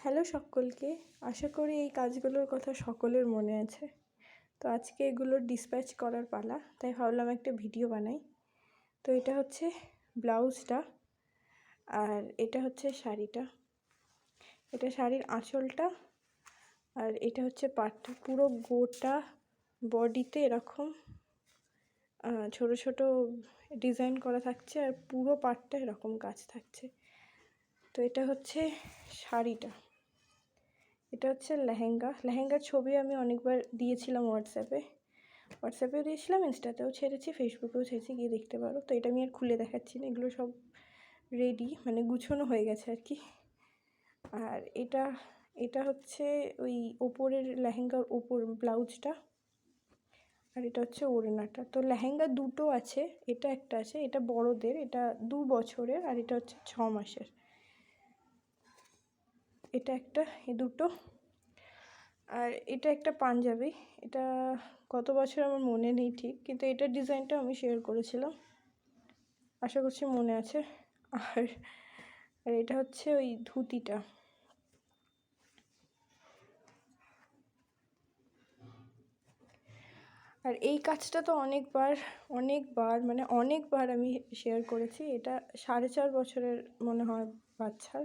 Hello সকলকে, আশা করি এই কাজগুলোর কথা সকলের মনে আছে। তো আজকে এগুলোর ডিসপ্যাচ করার পালা, তাই ভাবলাম একটা ভিডিও বানাই। তো এটা হচ্ছে ব্লাউজটা আর এটা হচ্ছে শাড়িটা। এটা শাড়ির আঁচলটা আর এটা হচ্ছে পাটটা। পুরো গোটা বডিতে এরকম ছোট ছোট ডিজাইন করা থাকছে আর পুরো পাটটা এরকম কাজ থাকছে। তো এটা হচ্ছে শাড়িটা। এটা হচ্ছে লেহেঙ্গা। লেহেঙ্গার ছবি আমি অনেকবার দিয়েছিলাম হোয়াটসঅ্যাপে হোয়াটসঅ্যাপেও দিয়েছিলাম ইনস্টাতেও ছেড়েছি ফেসবুকেও ছেড়েছি, গিয়ে দেখতে পারো। তো এটা আমি আর খুলে দেখাচ্ছি না, এগুলো সব রেডি মানে গুছোনো হয়ে গেছে আর কি। আর এটা এটা হচ্ছে ওই ওপরের লেহেঙ্গার ওপর ব্লাউজটা। আর এটা হচ্ছে ওড়নাটা। তো লেহেঙ্গা দুটো আছে, এটা একটা আছে, এটা বড়দের, এটা দু বছরের, আর এটা হচ্ছে ছ মাসের। এটা একটা, এ দুটো। আর এটা একটা পাঞ্জাবি। এটা কত বছর আমার মনে নেই ঠিক, কিন্তু এটার ডিজাইনটা আমি শেয়ার করেছিলাম। আশা করছি মনে আছে। আর আর এটা হচ্ছে ওই ধুতিটা। আর এই কাজটা তো অনেকবার অনেকবার মানে অনেকবার আমি শেয়ার করেছি। এটা সাড়ে চার বছরের মনে হয় বাচ্চার।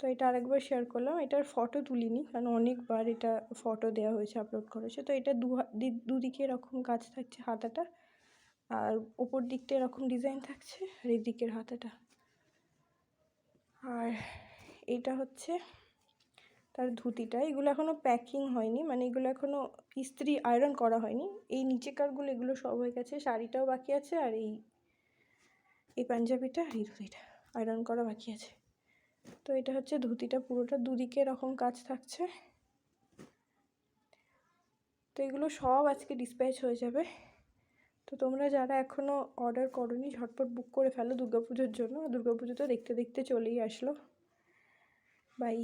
তো এটা আরেকবার শেয়ার করলাম। এটার ফটো তুলিনি, কারণ অনেকবার এটা ফটো দেওয়া হয়েছে আপলোড করেছে তো এটা দু দুদিকে এরকম কাজ থাকছে হাতাটা, আর ওপর দিকটা এরকম ডিজাইন থাকছে, আর এই দিকের হাতাটা। আর এটা হচ্ছে তার ধুতিটা। এগুলো এখনও প্যাকিং হয়নি মানে এগুলো এখনও ইস্ত্রি আয়রন করা হয়নি। এই নিচেকারগুলো, এগুলো সব হয়ে গেছে। শাড়িটাও বাকি আছে, আর এই এই পাঞ্জাবিটা, আর এই ধুতিটা আয়রন করা বাকি আছে। তো এটা হচ্ছে ধুতিটা পুরোটা দুদিকে এরকম কাজ থাকছে। তো এগুলো সব আজকে ডিসপ্যাচ হয়ে যাবে। তো তোমরা যারা এখনও অর্ডার করনি, ঝটপট বুক করে ফেলো দুর্গাপুজোর জন্য। দুর্গাপুজো তো দেখতে দেখতে চলেই আসলো। বাই